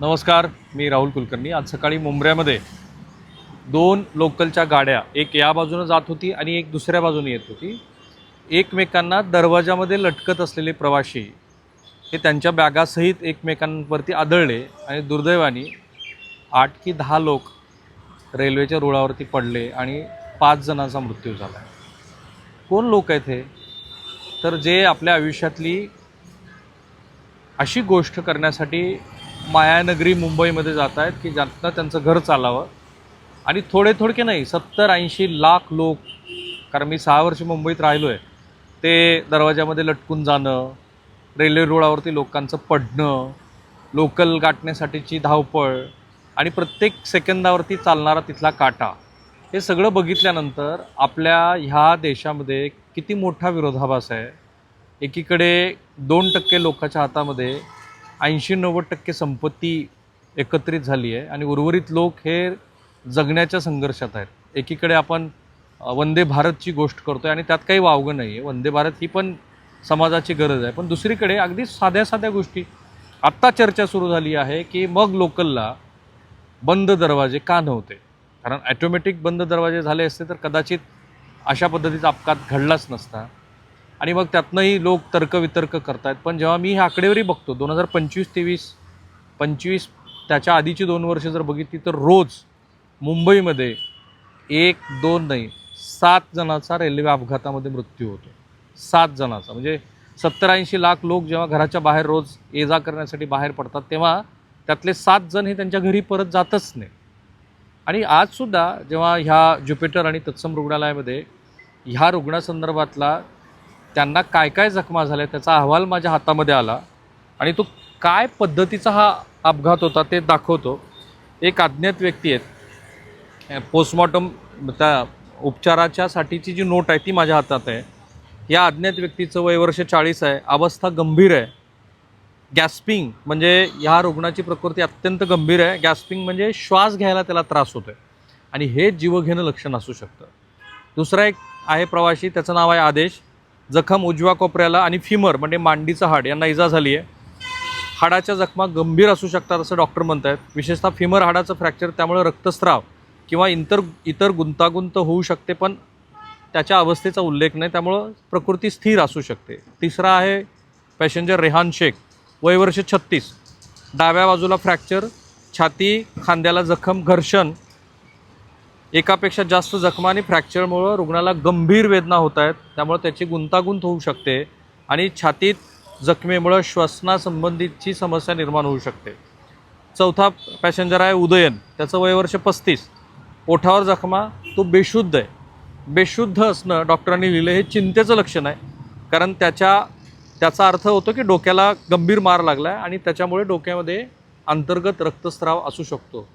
नमस्कार मी राहुल कुलकर्णी. आज सकाळी मुंबऱ्यामध्ये दोन लोकलच्या गाड्या एक या बाजूनं जात होती आणि एक दुसऱ्या बाजूने येत होती. एकमेकांना दरवाजामध्ये लटकत असलेले प्रवाशी हे त्यांच्या बॅगासहित एकमेकांवरती आदळले आणि दुर्दैवाने आठ की दहा लोक रेल्वेच्या रुळावरती पडले आणि पाच जणांचा मृत्यू झाला. कोण लोक आहेत हे? तर जे आपल्या आयुष्यातली अशी गोष्ट करण्यासाठी मायानगरी मुंबईमध्ये जात आहेत की ज्यांना त्यांचं घर चालावं. आणि थोडे थोडके नाही सत्तर ऐंशी लाख लोक कारण मी सहा वर्ष मुंबईत राहिलो आहे ते दरवाजामध्ये लटकून जाणं रेल्वे रुळावरती लोकांचं पडणं लोकल गाठण्यासाठीची धावपळ आणि प्रत्येक सेकंदावरती चालणारा तिथला काटा हे सगळं बघितल्यानंतर आपल्या ह्या देशामध्ये किती मोठा विरोधाभास आहे. एकीकडे दोन टक्के लोकांच्या हातामध्ये ऐंशी नव्वद टक्के संपत्ती एकत्रित झाली आहे आणि उर्वरित लोक हे जगण्याच्या संघर्षात आहेत. एकीकडे आपण वंदे भारतची गोष्ट करतोय आणि त्यात काही वावगं नाही आहे वंदे भारत ही पण समाजाची गरज आहे. पण दुसरीकडे अगदी साध्या साध्या गोष्टी. आत्ता चर्चा सुरू झाली आहे की मग लोकलला बंद दरवाजे का नव्हते? कारण ॲटोमॅटिक बंद दरवाजे झाले असते तर कदाचित अशा पद्धतीचा अपघात घडलाच नसता. आणि मग त्यातनंही लोक तर्कवितर्क करतायत. पण जेव्हा मी ही आकडेवारी बघतो दोन हजार पंचवीस तेवीस पंचवीस त्याच्या आधीची दोन वर्ष जर बघितली तर रोज मुंबईमध्ये एक दोन नाही सात जणांचा रेल्वे अपघातामध्ये मृत्यू होतो. सात जणांचा. म्हणजे सत्तर ऐंशी लाख लोक जेव्हा घराच्या बाहेर रोज ये जा करण्यासाठी बाहेर पडतात तेव्हा त्यातले सात जण हे त्यांच्या घरी परत जातच नाही आणि आजसुद्धा जेव्हा ह्या ज्युपिटर आणि तत्सम रुग्णालयामध्ये ह्या रुग्णासंदर्भातला त्यांना काय काय जखमा झाल्या त्याचा अहवाल माझ्या हातामध्ये आला आणि तो काय पद्धतीचा हा अपघात होता ते दाखवतो. एक अज्ञात व्यक्ती आहेत. पोस्टमॉर्टम त्या उपचाराच्यासाठीची जी नोट आहे ती माझ्या हातात आहे. या अज्ञात व्यक्तीचं वय वर्ष चाळीस आहे. अवस्था गंभीर आहे. गॅस्पिंग म्हणजे ह्या रुग्णाची प्रकृती अत्यंत गंभीर आहे. गॅस्पिंग म्हणजे श्वास घ्यायला त्याला त्रास होतो आहे आणि हे जीवघेणं लक्षण असू शकतं. दुसरा एक आहे प्रवासी त्याचं नाव आहे आदेश. जखम उजव्या कोपऱ्याला आणि फिमर म्हणजे मांडीचं हाड यांना इजा झाली आहे. हाडाच्या जखमा गंभीर असू शकतात असं डॉक्टर म्हणत आहेत विशेषतः फिमर हाडाचं फ्रॅक्चर त्यामुळे रक्तस्राव किंवा इतर इतर गुंतागुंत होऊ शकते पण त्याच्या अवस्थेचा उल्लेख नाही. त्यामुळं प्रकृती स्थिर असू शकते. तिसरा आहे पॅसेंजर रेहान शेख. वय वर्ष छत्तीस. डाव्या बाजूला फ्रॅक्चर छाती खांद्याला जखम घर्षण एकापेक्षा जास्त जखमा आणि फ्रॅक्चरमुळं रुग्णाला गंभीर वेदना होत आहेत. त्यामुळे त्याची गुंतागुंत होऊ शकते आणि छातीत जखमेमुळं श्वसनासंबंधीची समस्या निर्माण होऊ शकते. चौथा पॅसेंजर आहे उदयन. त्याचं वय वर्ष पस्तीस. ओठावर जखमा तो बेशुद्ध आहे. बेशुद्ध असणं डॉक्टरांनी लिहिलं हे चिंतेचं लक्षण आहे. कारण त्याच्या त्याचा अर्थ होतो की डोक्याला गंभीर मार लागला आहे आणि त्याच्यामुळे डोक्यामध्ये अंतर्गत रक्तस्राव असू शकतो.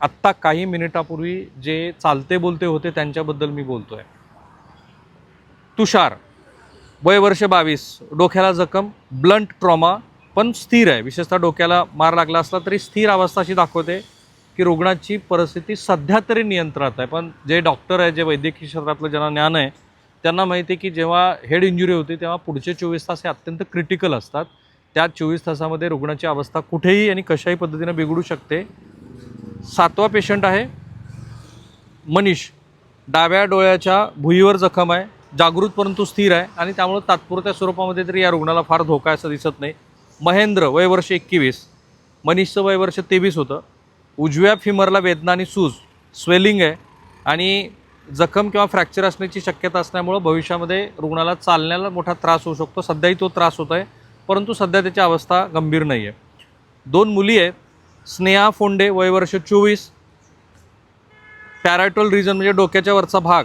आत्ता काही मिनिटापूर्वी जे चालते बोलते होते त्यांच्याबद्दल मी बोलतोय. तुषार वय वर्ष बावीस डोक्याला जखम ब्लंट ट्रॉमा पण स्थिर आहे. विशेषतः डोक्याला मार लागला असला तरी स्थिर अवस्था अशी दाखवते की रुग्णाची परिस्थिती सध्या तरी नियंत्रणात आहे. पण जे डॉक्टर आहे जे वैद्यकीय क्षेत्रातलं ज्यांना ज्ञान आहे त्यांना माहिती आहे की जेव्हा हेड इंजुरी होते तेव्हा पुढचे चोवीस तास हे अत्यंत क्रिटिकल असतात. त्या चोवीस तासामध्ये रुग्णाची अवस्था कुठेही आणि कशाही पद्धतीनं बिघडू शकते. सातवा पेशंट आहे. मनीष डाव्या डोळ्याच्या भुईवर जखम आहे. जागृत परंतु स्थिर आहे आणि त्यामुळं तात्पुरत्या स्वरूपामध्ये तरी या रुग्णाला फार धोका आहे असं दिसत नाही. महेंद्र वय वर्ष एकवीस. मनीषचं वय वर्ष तेवीस होतं. उजव्या फिमरला वेदना आणि सूज स्वेलिंग आहे. आणि जखम किंवा फ्रॅक्चर असण्याची शक्यता असल्यामुळं भविष्यामध्ये रुग्णाला चालण्याला मोठा त्रास होऊ शकतो. सध्याही तो त्रास होत आहे परंतु सध्या त्याची अवस्था गंभीर नाही आहे दोन मुली आहेत. स्नेहा फोंडे वय वर्ष चोवीस. पॅराटोल रिजन म्हणजे डोक्याच्या वरचा भाग.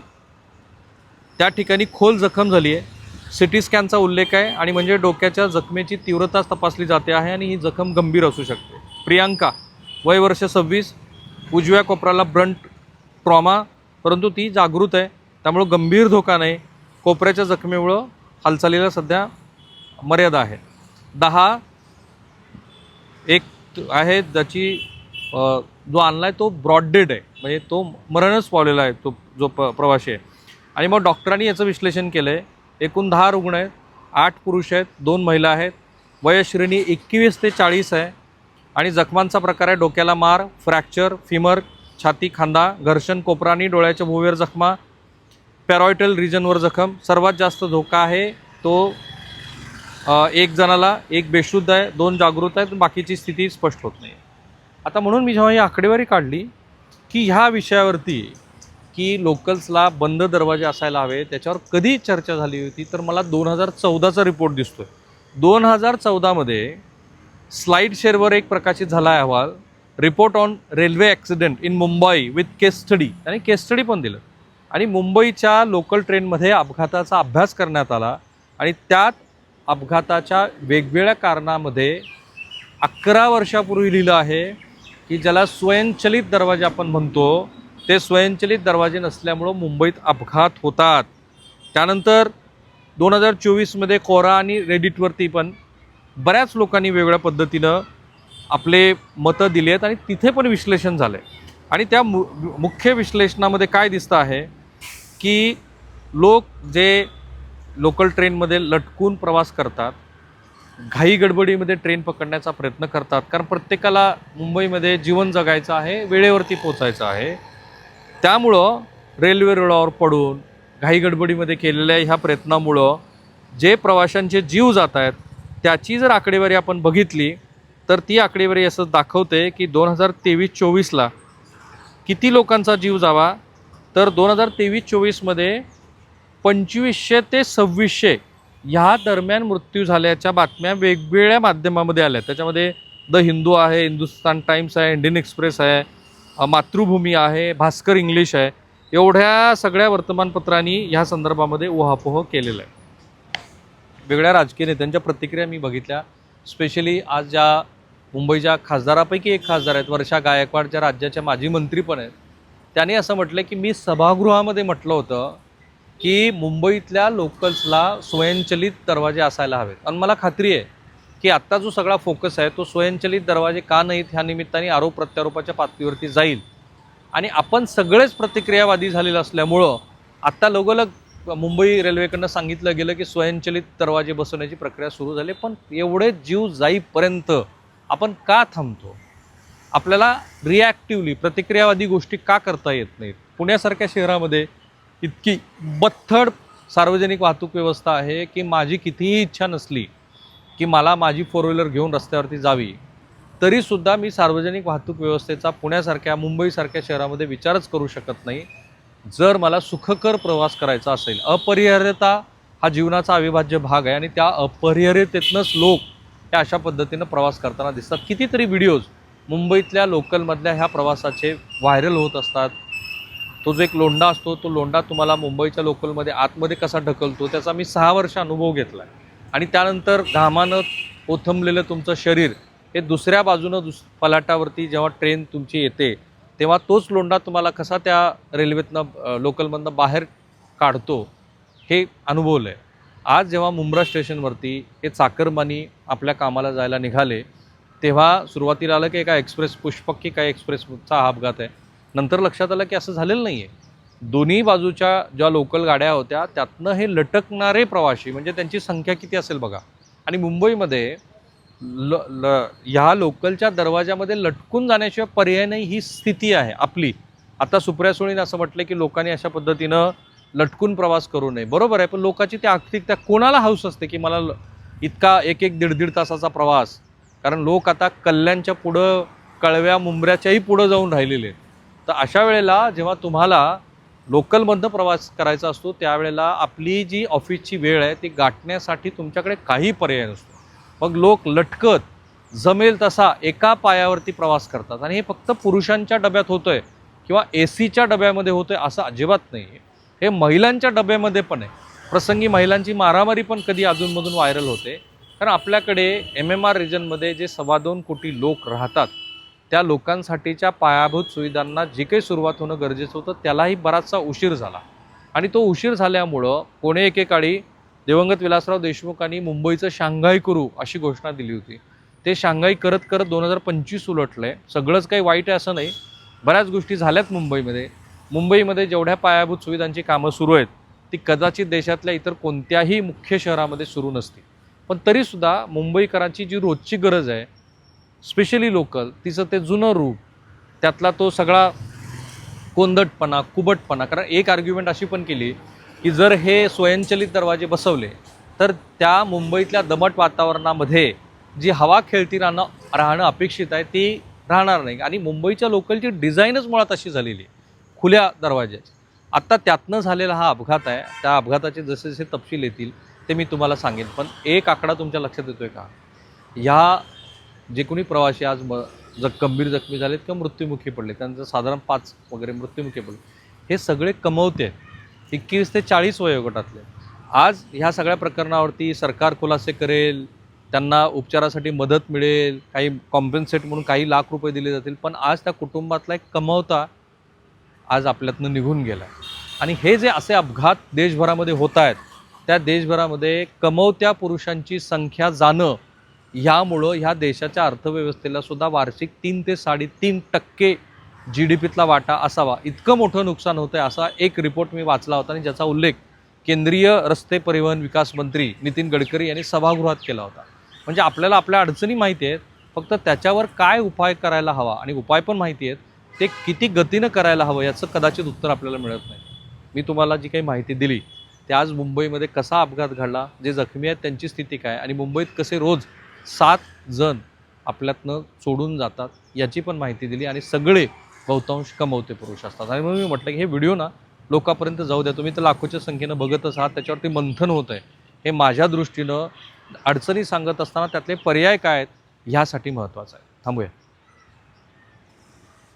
त्या ठिकाणी खोल जखम झाली आहे सी टी स्कॅनचा उल्लेख आहे आणि म्हणजे डोक्याच्या जखमेची तीव्रता तपासली जाते आहे आणि ही जखम गंभीर असू शकते. प्रियांका वय वर्ष सव्वीस. उजव्या कोपऱ्याला ब्रंट ट्रॉमा परंतु ती जागृत आहे. त्यामुळं गंभीर धोका नाही. कोपऱ्याच्या जखमेमुळं हालचालीला सध्या मर्यादा आहे. दहा एक आहे ज्याची जो आणला आहे तो ब्रॉडडेड आहे. म्हणजे तो मरणच पावलेला आहे तो जो प प्रवासी आहे. आणि मग डॉक्टरांनी याचं विश्लेषण केलं आहे एकूण दहा रुग्ण आहेत आठ पुरुष आहेत दोन महिला आहेत. वयश्रेणी एकवीस ते चाळीस आहे. आणि जखमांचा प्रकार आहे डोक्याला मार फ्रॅक्चर फिमर छाती खांदा घर्षण कोपरा आणि डोळ्याच्या भुवेवर जखमा पॅरॉयटल रिजनवर जखम. सर्वात जास्त धोका आहे तो एक जणाला एक बेशुद्ध आहे दोन जागृत आहेत बाकीची स्थिती स्पष्ट होत नाही आता म्हणून मी जेव्हा ही आकडेवारी काढली की ह्या विषयावरती की लोकल्सला बंद दरवाजे असायला हवे त्याच्यावर कधी चर्चा झाली होती तर मला दोन हजार चौदाचा रिपोर्ट दिसतोय. दोन हजार चौदामध्ये स्लाईड शेअरवर एक प्रकाशित झाला आहे अहवाल report on railway accident in Mumbai with case study आणि केस स्टडी पण दिलं. आणि मुंबईच्या लोकल ट्रेनमध्ये अपघाताचा अभ्यास करण्यात आला आणि त्यात अपघाताच्या वेगवेगळ्या कारणामध्ये अकरा वर्षापूर्वी लिहिलं आहे की ज्याला स्वयंचलित दरवाजे आपण म्हणतो ते स्वयंचलित दरवाजे नसल्यामुळं मुंबईत अपघात होतात. त्यानंतर दोन हजार चोवीसमध्ये कोरा आणि रेडिटवरती पण बऱ्याच लोकांनी वेगवेगळ्या पद्धतीनं आपले मतं दिली आहेत आणि तिथे पण विश्लेषण झालं आहे. आणि त्या मु मुख्य विश्लेषणामध्ये काय दिसतं आहे की लोक जे लोकल ट्रेनमध्ये लटकून प्रवास करतात घाई गडबडीमध्ये ट्रेन पकडण्याचा प्रयत्न करतात कारण प्रत्येकाला मुंबईमध्ये जीवन जगायचं आहे वेळेवरती पोचायचं आहे. त्यामुळं रेल्वे रुळावर पडून घाई गडबडीमध्ये केलेल्या ह्या प्रयत्नामुळं जे प्रवाशांचे जीव जात आहेत त्याची जर आकडेवारी आपण बघितली तर ती आकडेवारी असं दाखवते की दोन हजार तेवीस चोवीसला किती लोकांचा जीव जावा तर दोन हजार तेवीस चोवीसमध्ये पंचवीसशे ते सव्वीसशे ह्या दरम्यान मृत्यू झाल्याच्या बातम्या वेगवेगळ्या माध्यमामध्ये आल्या. त्याच्यामध्ये द हिंदू आहे हिंदुस्तान टाइम्स आहे इंडियन एक्सप्रेस आहे मातृभूमी आहे भास्कर इंग्लिश आहे. एवढ्या सगळ्या वर्तमानपत्रांनी ह्या संदर्भामध्ये उहापोह केलेला आहे. वेगळ्या राजकीय नेत्यांच्या प्रतिक्रिया मी बघितल्या. स्पेशली आज ज्या मुंबईच्या खासदारापैकी एक खासदार आहेत वर्षा गायकवाड ज्या राज्याच्या माजी मंत्री पण आहेत. त्यांनी असं म्हटलं की मी सभागृहामध्ये म्हटलं होतं की मुंबईतल्या लोकल्सला स्वयंचलित दरवाजे असायला हवेत. आणि मला खात्री आहे की आत्ता जो सगळा फोकस आहे तो स्वयंचलित दरवाजे का नाहीत ह्या निमित्ताने आरोप प्रत्यारोपाच्या पातळीवरती जाईल. आणि आपण सगळेच प्रतिक्रियावादी झालेलं असल्यामुळं आत्ता लगोलग मुंबई रेल्वेकडनं सांगितलं गेलं की स्वयंचलित दरवाजे बसवण्याची प्रक्रिया सुरू झाली पण एवढे जीव जाईपर्यंत आपण का थांबतो? आपल्याला रिॲक्टिव्हली प्रतिक्रियावादी गोष्टी का करता येत नाहीत? पुण्यासारख्या शहरामध्ये इतकी बत्थड सार्वजनिक वाहतूक व्यवस्था आहे की माझी कितीही इच्छा नसली की मला माझी फोर व्हीलर घेऊन रस्त्यावरती जावी तरीसुद्धा मी सार्वजनिक वाहतूक व्यवस्थेचा पुण्यासारख्या मुंबईसारख्या शहरामध्ये विचारच करू शकत नाही. जर मला सुखकर प्रवास करायचा असेल अपरिहार्यता हा जीवनाचा अविभाज्य भाग आहे आणि त्या अपरिहार्यतेतनंच लोक हे अशा पद्धतीनं प्रवास करताना दिसतात. कितीतरी व्हिडिओज मुंबईतल्या लोकलमधल्या ह्या प्रवासाचे व्हायरल होत असतात. तो जो एक लोंडा असतो तो लोंडा तुम्हाला मुंबईच्या लोकलमध्ये आतमध्ये कसा ढकलतो त्याचा मी सहा वर्ष अनुभव घेतला आहे आणि त्यानंतर घामानं ओथंबलेलं तुमचं शरीर हे दुसऱ्या बाजूनं दुस पलाटावरती जेव्हा ट्रेन तुमची येते तेव्हा तोच लोंडा तुम्हाला कसा त्या रेल्वेतनं लोकलमधनं बाहेर काढतो हे अनुभवलं आहे. आज जेव्हा मुंब्रा स्टेशनवरती हे चाकरमानी आपल्या कामाला जायला निघाले तेव्हा सुरुवातीला आलं की एका एक्सप्रेस पुष्पक की काय एक्सप्रेसचा हा अपघात आहे. नंतर लक्षात आलं की असं झालेलं नाही आहे दोन्ही बाजूच्या ज्या लोकल गाड्या होत्या त्यातनं हे लटकणारे प्रवाशी म्हणजे त्यांची संख्या किती असेल बघा. आणि मुंबईमध्ये ल ल ह्या लोकलच्या दरवाजामध्ये लटकून जाण्याशिवाय पर्याय नाही ही स्थिती आहे आपली. आता सुप्रिया सुळीने असं म्हटलं की लोकांनी अशा पद्धतीनं लटकून प्रवास करू नये. बरोबर आहे पण लोकांची त्या आर्थिक त्या कोणाला हौस असते की मला ल- इतका एक एक दीड दीड तासाचा प्रवास? कारण लोक आता कल्याणच्या पुढं कळव्या मुंबऱ्याच्याही पुढं जाऊन राहिलेले आहेत. तर अशा वेळेला जेव्हा तुम्हाला लोकलमधनं प्रवास करायचा असतो त्यावेळेला आपली जी ऑफिसची वेळ आहे ती गाठण्यासाठी तुमच्याकडे काही पर्याय नसतो. मग लोक लटकत जमेल तसा एका पायावरती प्रवास करतात. आणि हे फक्त पुरुषांच्या डब्यात होतंय किंवा ए सीच्या डब्यामध्ये होतंय असं अजिबात नाही आहे हे महिलांच्या डब्यामध्ये पण आहे. प्रसंगी महिलांची मारामारी पण कधी अधूनमधून व्हायरल होते. कारण आपल्याकडे एम एम आर रिजनमध्ये जे सव्वा दोन कोटी लोक राहतात त्या लोकांसाठीच्या पायाभूत सुविधांना जे काही सुरुवात होणं गरजेचं होतं त्यालाही बराचसा उशीर झाला. आणि तो उशीर झाल्यामुळं कोणे एकेकाळी दिवंगत विलासराव देशमुखांनी मुंबईचं शांघाई करू अशी घोषणा दिली होती. ते शांघाई करत करत दोन हजार पंचवीस उलटलं. आहे सगळंच काही वाईट आहे असं नाही. बऱ्याच गोष्टी झाल्यात मुंबईमध्ये. मुंबईमध्ये जेवढ्या पायाभूत सुविधांची कामं सुरू आहेत ती कदाचित देशातल्या इतर कोणत्याही मुख्य शहरामध्ये सुरू नसतील. पण तरीसुद्धा मुंबईकरांची जी रोजची गरज आहे स्पेशली लोकल तिचं ते जुनं रूप त्यातला तो सगळा कोंदटपणा कुबटपणा कारण एक आर्ग्युमेंट अशी पण केली की जर हे स्वयंचलित दरवाजे बसवले तर त्या मुंबईतल्या दमट वातावरणामध्ये जी हवा खेळती राहणं राहणं अपेक्षित आहे ती राहणार नाही. आणि मुंबईच्या लोकलची डिझाईनच मुळात अशी झालेली आहे. खुल्या दरवाज्याची आत्ता त्यातनं झालेला हा अपघात आहे. त्या अपघाताचे जसे जसे तपशील येतील ते मी तुम्हाला सांगेन. पण एक आकडा तुमच्या लक्षात येतो आहे का? ह्या जे कोणी प्रवासी आज म ज गंभीर जखमी झालेत किंवा मृत्युमुखी पडले त्यांचं साधारण पाच वगैरे मृत्युमुखी पडले हे सगळे कमवते एकवीस ते चाळीस वयोगटातले. आज ह्या सगळ्या प्रकरणावरती सरकार खुलासे करेल त्यांना उपचारासाठी मदत मिळेल काही कॉम्पेन्सेट म्हणून काही लाख रुपये दिले जातील पण आज त्या कुटुंबातला एक कमवता आज आपल्यातनं निघून गेला आणि हे जे असे अपघात देशभरामध्ये होत आहेत त्या देशभरामध्ये कमवत्या पुरुषांची संख्या जाणं ह्यामुळं ह्या देशाच्या अर्थव्यवस्थेला सुद्धा वार्षिक तीन ते साडेतीन टक्के जी डी पीतला वाटा असावा. इतकं मोठं नुकसान होतं आहे असा एक रिपोर्ट मी वाचला होता आणि ज्याचा उल्लेख केंद्रीय रस्ते परिवहन विकास मंत्री नितीन गडकरी यांनी सभागृहात केला होता. म्हणजे आपल्याला आपल्या अडचणी माहिती आहेत फक्त त्याच्यावर काय उपाय करायला हवा आणि उपाय पण माहिती आहेत ते किती गतीनं करायला हवं याचं कदाचित उत्तर आपल्याला मिळत नाही. मी तुम्हाला जी काही माहिती दिली ते आज मुंबईमध्ये कसा अपघात घडला जे जखमी आहेत त्यांची स्थिती काय आणि मुंबईत कसे रोज सात जण आपल्यातनं सोडून जातात याची पण माहिती दिली आणि सगळे बहुतांश कमवते पुरुष असतात. आणि म्हणून मी म्हटलं की हे व्हिडिओ ना लोकांपर्यंत जाऊ द्या. तुम्ही तर लाखोच्या संख्येनं बघतच आहात त्याच्यावरती मंथन होत आहे. हे माझ्या दृष्टीनं अडचणी सांगत असताना त्यातले पर्याय काय आहेत ह्यासाठी महत्त्वाचं आहे. थांबूया.